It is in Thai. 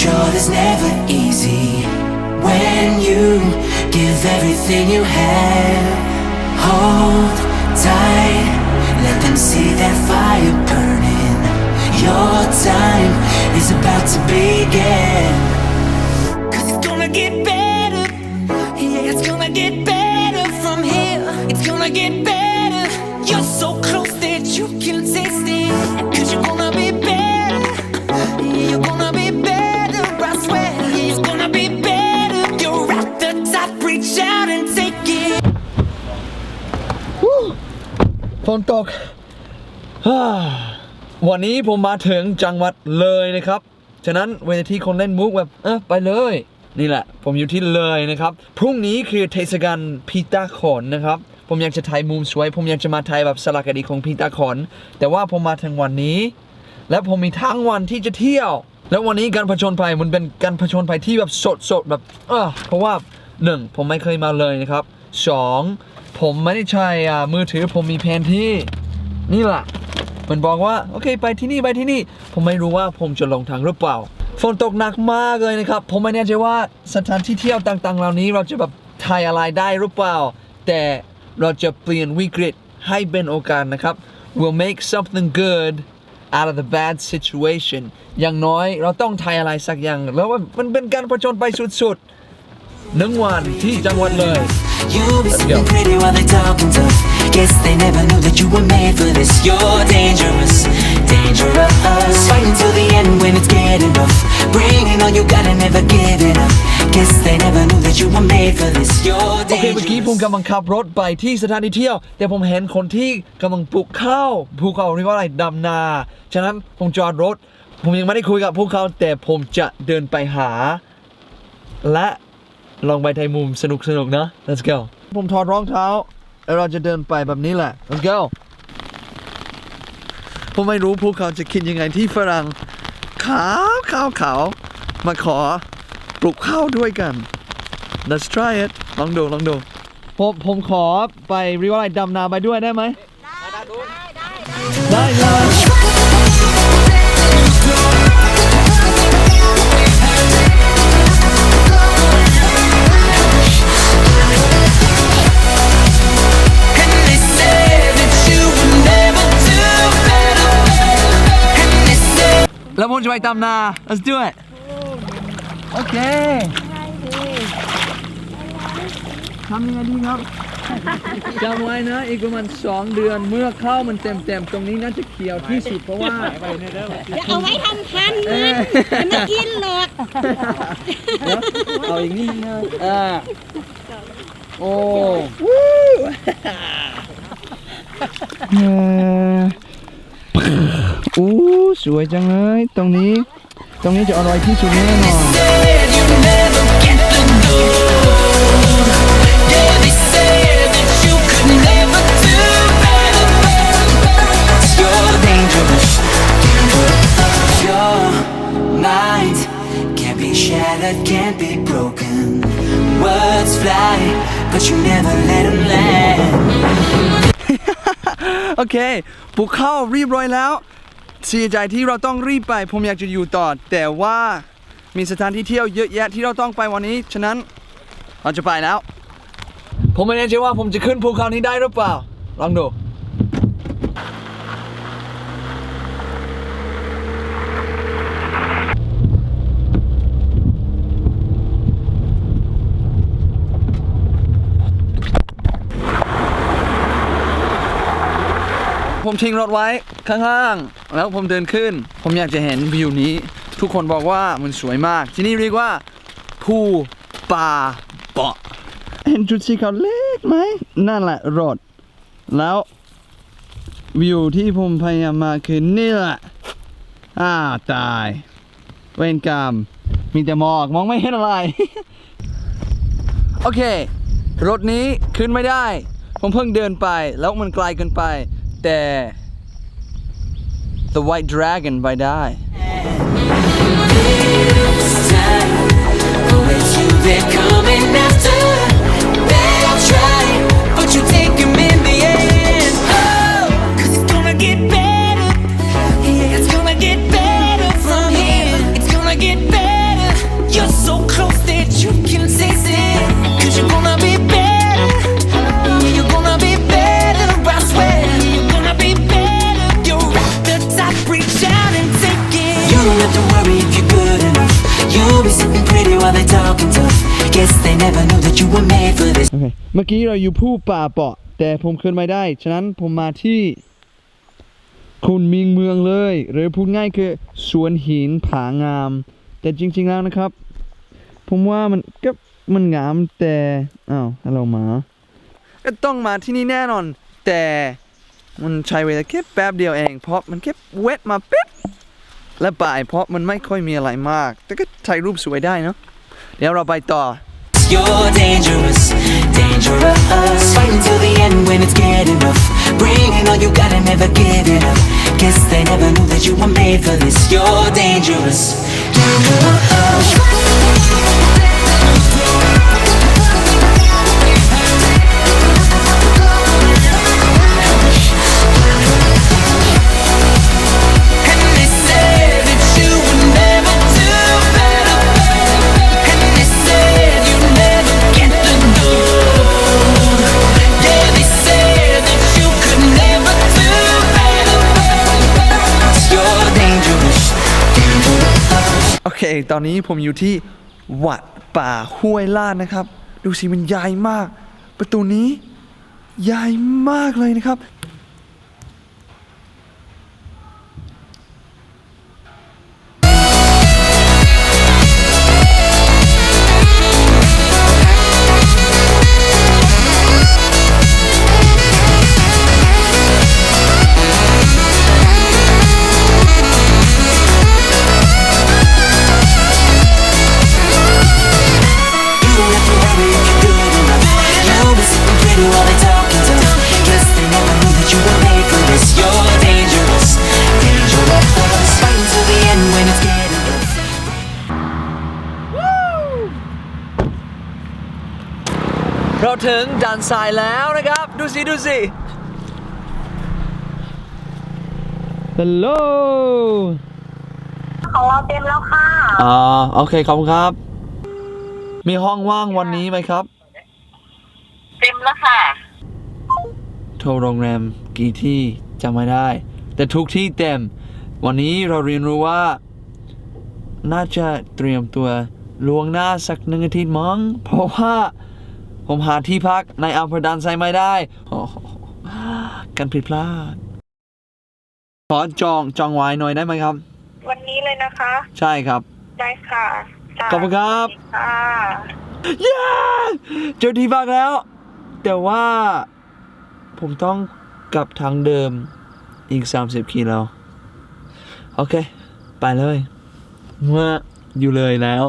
sure there's never easy when you give everything you have. Hold tight, let them see that fire burning. Your time is about to begin. Cause it's gonna get นตก วันนี้ผมมาถึงจังหวัดเลยนะครับ ฉะนั้นเวลาที่คนเล่นมุกแบบเออไปเลย นี่แหละ ผมอยู่ที่เลยนะครับ พรุ่งนี้คือเทศกาลพีตาขอนนะครับ ผมอยากจะถ่ายมุมสวย ผมอยากจะมาถ่ายแบบสลักดีของพีตาขอน แต่ว่าผมมาถึงวันนี้ และผมมีทั้งวันที่จะเที่ยว แล้ววันนี้การผจญภัยมันเป็นการผจญภัยที่แบบสดสดๆแบบเออเพราะว่าหนึ่งผมไม่เคยมาเลยนะครับสอง ผมไม่ได้ใช้อ่มือถือผมมีแผนที่นี่แหละมันบอกว่าโอเคไปที่นี่ไปที่นี่ ผมไม่รู้ว่าผมจะลงทางหรือเปล่า ฝนตกหนักมากเลยนะครับ ผมไม่แน่ใจว่าสถานที่เที่ยวต่างๆ เหล่านี้เราจะแบบถ่ายอะไรได้หรือเปล่า แต่เราจะเปลี่ยนวิกฤตให้เป็นโอกาสนะครับ we'll make something good out of the bad situation อย่างน้อยเราต้องถ่ายอะไรสักอย่าง แล้วมันเป็นการผจญไปสุดๆหนึ่งวันที่จังหวัดเลย You'll be Let's sitting go. pretty while they talking tough. Guess they never knew that you were made for this. You're dangerous, dangerous. Fighting till the end when it's getting rough. Bringing all you got and never giving up. Guess they never knew that you were made for this. You're โอเคเมื่อกี้ผม dangerous. กำลังขับรถไปที่สถานที่เที่ยว แต่ผมเห็นคนที่กำลังปลูกข้าวภูเขาเรียกว่าอะไรดำนา ฉะนั้นผมจอดรถ ผมยังไม่ได้คุยกับพวกเขาแต่ผมจะเดินไปหา และ ลองไปถ่ายมุมสนุกสนุกๆนะ let's go ผมถอดรองเท้าแล้วเราจะเดินไปแบบนี้แหละ let's go ผมไม่รู้พวกเขาจะคิดยังไงที่ฝรั่งขาวขาวขาวมาขอปลูกข้าวด้วยกัน Let's try it ลองดูลองดูผมผมขอไปเรียกว่าอะไรดำนาไปด้วยได้ไหม ได้ ได้ ได้ แล้วผมจะไปดำนา Let's do it โอเคทำยังไงดีครับจำไว้นะ อีกประมาณ2เดือนเมื่อข้าวมันเต็มๆ ตรงนี้น่าจะเขียวที่สุดเพราะว่าเอาไว้ทำพันธุ์มันมันไม่กินหรอกเดี๋ยวเอาอีกนิดนึงนะอ่าโอ้เอ่ออู้สวยจังเลย ตรงนี้ ตรงนี้จะอร่อยที่สุดแน่นอน said you never get the gold. Yeah, they said that you could never do better. You're dangerous. Your mind can't be shattered, can't be broken. Words fly, but you never let them land. โอเคปลูกข้าวเรียบร้อยแล้ว เสียใจที่เราต้องรีบไป ผมอยากจะอยู่ต่อ แต่ว่ามีสถานที่เที่ยวเยอะแยะที่เราต้องไปวันนี้ ฉะนั้นเราจะไปแล้ว ผมไม่แน่ใจว่าผมจะขึ้นภูเขานี้ได้หรือเปล่า ลองดู ทิ้งรถไว้ข้างล่าง แล้วผมเดินขึ้น ผมอยากจะเห็นวิวนี้ ทุกคนบอกว่ามันสวยมาก ที่นี่เรียกว่าภูป่าเปาะเห็นจุดสีขาวเล็กไหมนั่นแหละรถแล้ววิวที่ผมพยายามมาคือนี่แหละอ้าวตาย เวรกรรม มีแต่หมอกมองไม่เห็นอะไร โอเค รถนี้ขึ้นไม่ได้ ผมเพิ่งเดินไป แล้วมันไกลเกินไป แต่ The White Dragon ไป โอเค เมื่อกี้เราอยู่ผู้ป่าเปาะ แต่ผมขึ้นไม่ได้ ฉะนั้นผมมาที่คุณมิงเมืองเลย หรือพูดง่ายคือสวนหินผางาม แต่จริง ๆแล้วนะครับ ผมว่ามันก็มันงามแต่อ้าวฮัลโหลหมาก็ต้องมาที่นี่แน่นอน แต่มันใช้เวลาแค่แป๊บเดียวเอง เพราะมันแค่เวทมาปิ๊บและบ่ายเพราะมันไม่ค่อยมีอะไรมาก แต่ก็ถ่ายรูปสวยได้เนาะเดี๋ยวเราไปต่อ You're dangerous, dangerous. Fighting till the end when it's getting rough. Bringing all you got and never giving up. Guess they never knew that you were made for this. You're dangerous, dangerous. เค ตอนนี้ผมอยู่ที่วัดป่าห้วยลาดนะครับ ดูสิมันใหญ่มาก ประตูนี้ใหญ่มากเลยนะครับ เราถึงด่านทรายแล้วนะครับ ดูสิ ดูสิฮัลโหลของเราเต็มแล้วค่ะ อ่าโอเคขอบคุณครับ มีห้องว่างวันนี้ไหมครับ เต็มแล้วค่ะ โทรโรงแรมกี่ที่จำไม่ได้ แต่ทุกที่เต็ม วันนี้เราเรียนรู้ว่า น่าจะเตรียมตัวล่วงหน้าสักหนึ่งอาทิตย์มั้งเพราะว่า ผมหาที่พักในอำเภอดันไซไม่ได้โอ้โหกันผิดพลาด ขอจองจองไว้หน่อยได้ไหมครับ วันนี้เลยนะคะ ใช่ครับ ได้ค่ะจ้ะขอบคุณครับ ค่ะเย้เจอที่พักแล้ว แต่ว่าผมต้องกลับทางเดิมอีก 30กิโลโอเค ไปเลยเมื่ออยู่เลยแล้ว